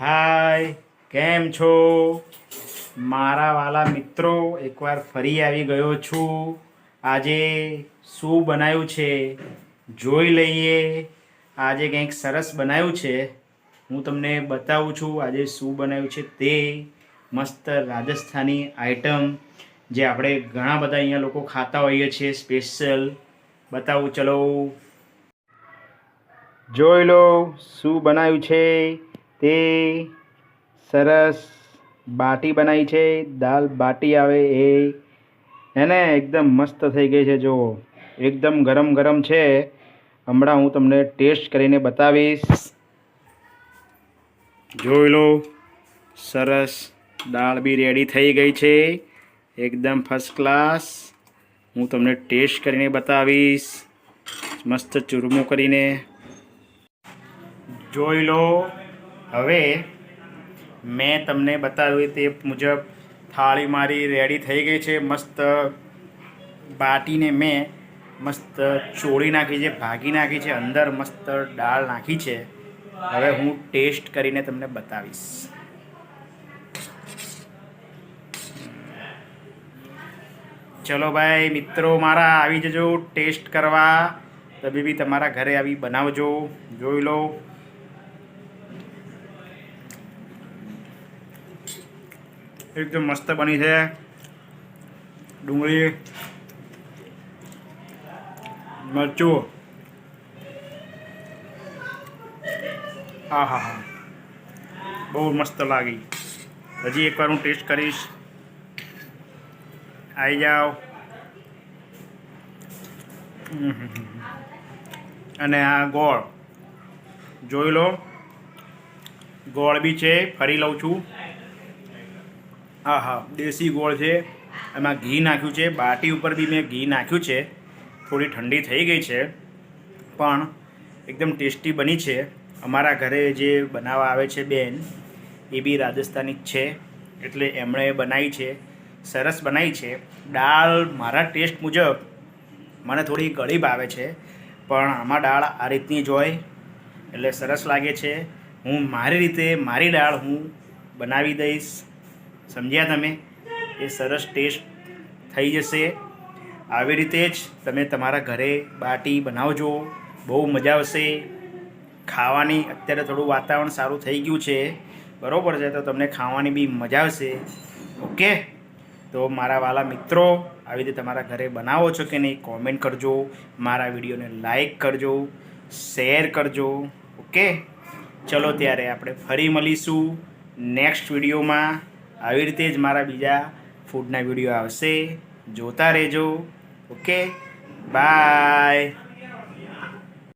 હાય, કેમ છો? મારા વાલા મિત્રો, એકવાર ફરી આવી ગયો છું. આજે શું બનાવ્યું છે? જોઈ લઈએ. આજે કંઈક સરસ બનાવ્યું છે. હું તમને બતાવું છું આજે શું બનાવ્યું છે તે. મસ્ત રાજસ્થાની આઈટમ, જે આપણે ઘણા બધા અહીંયા લોકો ખાતા હોઈએ છીએ, સ્પેશિયલ. બતાવું, ચલો. જોઈ લો, શું બનાવ્યું છે? તે સરસ બાટી બનાવી છે. દાલ બાટી આવે એ. એને એકદમ મસ્ત થઈ ગઈ છે. જો એકદમ ગરમ ગરમ છે. હમણાં હું તમને ટેસ્ટ કરીને બતાવીશ. જોઈ લો, સરસ દાળ બી રેડી થઈ ગઈ છે. એકદમ ફર્સ્ટ ક્લાસ હું તમને ટેસ્ટ કરીને બતાવીશ. મસ્ત ચૂરમું કરીને. જોઈ લો હવે મેં તમને બતાવ્યું તે મુજબ થાળી મારી રેડી થઈ ગઈ છે. મસ્ત બાટીને મેં મસ્ત ચોળી નાખી છે, ભાગી નાખી છે, અંદર મસ્ત દાળ નાખી છે. હવે હું ટેસ્ટ કરીને તમને બતાવીશ. ચલો ભાઈ, મિત્રો મારા આવી જજો ટેસ્ટ કરવા. તમે બી તમારા ઘરે આવી બનાવજો. જોઈ લો. એકદમ મસ્ત બની છે. ડુંગળી, મરચું. હા હા. હા બહુ મસ્ત લાગી. હજી એકવાર હું ટેસ્ટ કરીશ. આવી જાઓ. અને આ ગોળ. જોઈ લો. ગોળ બી છે, ફરી લઉં છું. હા હા. દેશી ગોળ છે. એમાં ઘી નાખ્યું છે. બાટી ઉપર બી મેં ઘી નાખ્યું છે. થોડી ઠંડી થઈ ગઈ છે. પણ એકદમ ટેસ્ટી બની છે. અમારા ઘરે જે બનાવવા આવે છે બેન, એ બી રાજસ્થાની જ છે. એટલે એમણે બનાવી છે. સરસ બનાવી છે. દાળ મારા ટેસ્ટ મુજબ મને થોડી ગળી ભાવે છે. પણ આમાં દાળ આ રીતની જ હોય. એટલે સરસ લાગે છે. હું મારી રીતે મારી દાળ હું બનાવી દઈશ. સમજ્યા તમે? એ સરસ ટેસ્ટ થઈ જશે. આવી રીતે જ તમે તમારા ઘરે બાટી બનાવજો. બહુ મજા આવશે. ખાવાની અત્યારે થોડું વાતાવરણ સારું થઈ ગયું છે. બરાબર છે, તો તમને ખાવાની બી મજા આવશે. ઓકે? તો મારા વાલા મિત્રો, આવી રીતે તમારા ઘરે બનાવો છો કે નહીં, કોમેન્ટ કરજો. મારા વિડીયોને લાઈક કરજો. શેર કરજો. ઓકે? ચલો, ત્યારે આપણે ફરી મળીશું નેક્સ્ટ વિડીયોમાં. આવી રીતે જ મારા બીજા ફૂડના વીડિયો આવશે. જોતા રહેજો. Okay bye